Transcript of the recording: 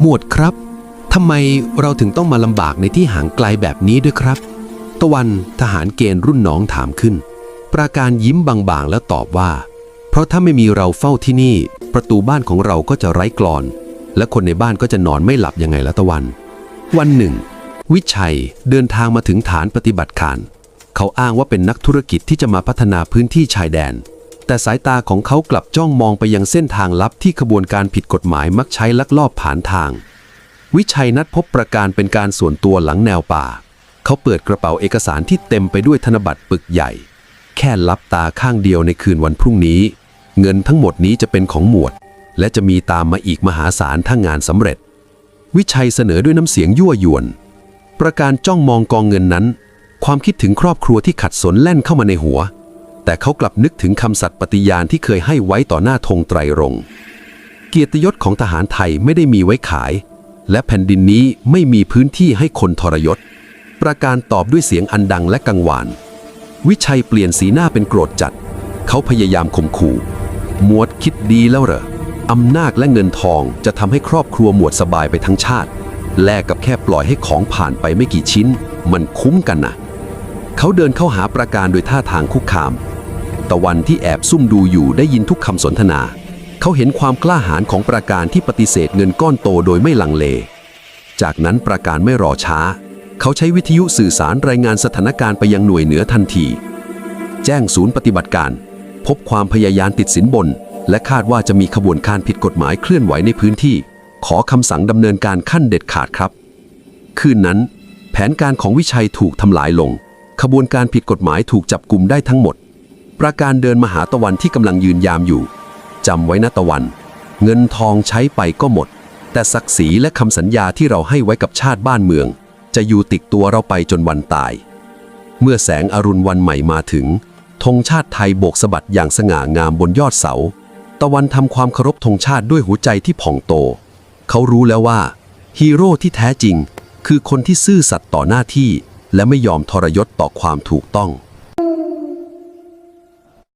หมวดครับทำไมเราถึงต้องมาลำบากในที่ห่างไกลแบบนี้ด้วยครับ ตะวันทหารเกณฑ์รุ่นน้องถามขึ้น ปราการยิ้มบางๆแล้วตอบว่า เพราะถ้าไม่มีเราเฝ้าที่นี่ ประตูบ้านของเราก็จะไร้กลอน และคนในบ้านก็จะนอนไม่หลับยังไงละตะวัน วันหนึ่ง วิชัยเดินทางมาถึงฐานปฏิบัติการ เขาอ้างว่าเป็นนักธุรกิจที่จะมาพัฒนาพื้นที่ชายแดน แต่สายตาของเขากลับจ้องมองไปยังเส้นทางลับที่ขบวนการผิดกฎหมายมักใช้ลักลอบผ่านทาง วิชัยนัดพบประการเป็นการส่วนตัวหลังแนวป่า เขาเปิดกระเป๋าเอกสารที่เต็มไปด้วยธนบัตรปึกใหญ่ แค่ลับตาข้างเดียวในคืนวันพรุ่งนี้ เงินทั้งหมดนี้จะเป็นของหมวด และจะมีตามมาอีกมหาศาลถ้างานสำเร็จ วิชัยเสนอด้วยน้ำเสียงยั่วยวน ประการจ้องมองกองเงินนั้น ความคิดถึงครอบครัวที่ขัดสนแล่นเข้ามาในหัว แต่เขากลับนึกถึงคำสัตย์ปฏิญาณที่เคยให้ไว้ต่อหน้าธงไตรรงค์เกียรติยศของทหารไทยไม่ได้มีไว้ขาย และแผ่นดินนี้ไม่มีพื้นที่ให้คนทรยศ ประการตอบด้วยเสียงอันดังและกังวาน วิชัยเปลี่ยนสีหน้าเป็นโกรธจัด เขาพยายามข่มขู่ หมวดคิดดีแล้วเหรออำนาจและเงินทองจะทำให้ครอบครัวหมวดสบายไปทั้งชาติ แลกกับแค่ปล่อยให้ของผ่านไปไม่กี่ชิ้น มันคุ้มกันนะเขาเดินเข้าหาประการโดยท่าทางคุกคาม ตะวันที่แอบซุ่มดูอยู่ได้ยินทุกคำสนทนา เขาเห็นความกล้าหาญของประการที่ปฏิเสธเงินก้อนโตโดยไม่ลังเล จากนั้นประการไม่รอช้า เขาใช้วิทยุสื่อสารรายงานสถานการณ์ไปยังหน่วยเหนือทันที แจ้งศูนย์ปฏิบัติการ พบความพยายามติดสินบน และคาดว่าจะมีขบวนการผิดกฎหมายเคลื่อนไหวในพื้นที่ ขอคำสั่งดำเนินการขั้นเด็ดขาดครับ คืนนั้น แผนการของวิชัยถูกทำลายลง ขบวนการผิดกฎหมายถูกจับกลุ่มได้ทั้งหมด ประการเดินมาหาตะวันที่กำลังยืนยามอยู่จำไว้นะตะวัน เงินทองใช้ไปก็หมด แต่ศักดิ์ศรีและคำสัญญาที่เราให้ไว้กับชาติบ้านเมือง จะอยู่ติดตัวเราไปจนวันตาย เมื่อแสงอรุณวันใหม่มาถึงธงชาติไทยโบกสะบัดอย่างสง่างามบนยอดเสา ตะวันทำความเคารพธงชาติด้วยหัวใจที่ผ่องโต เขารู้แล้วว่า ฮีโร่ที่แท้จริง คือคนที่ซื่อสัตย์ต่อหน้าที่ และไม่ยอมทรยศต่อความถูกต้อง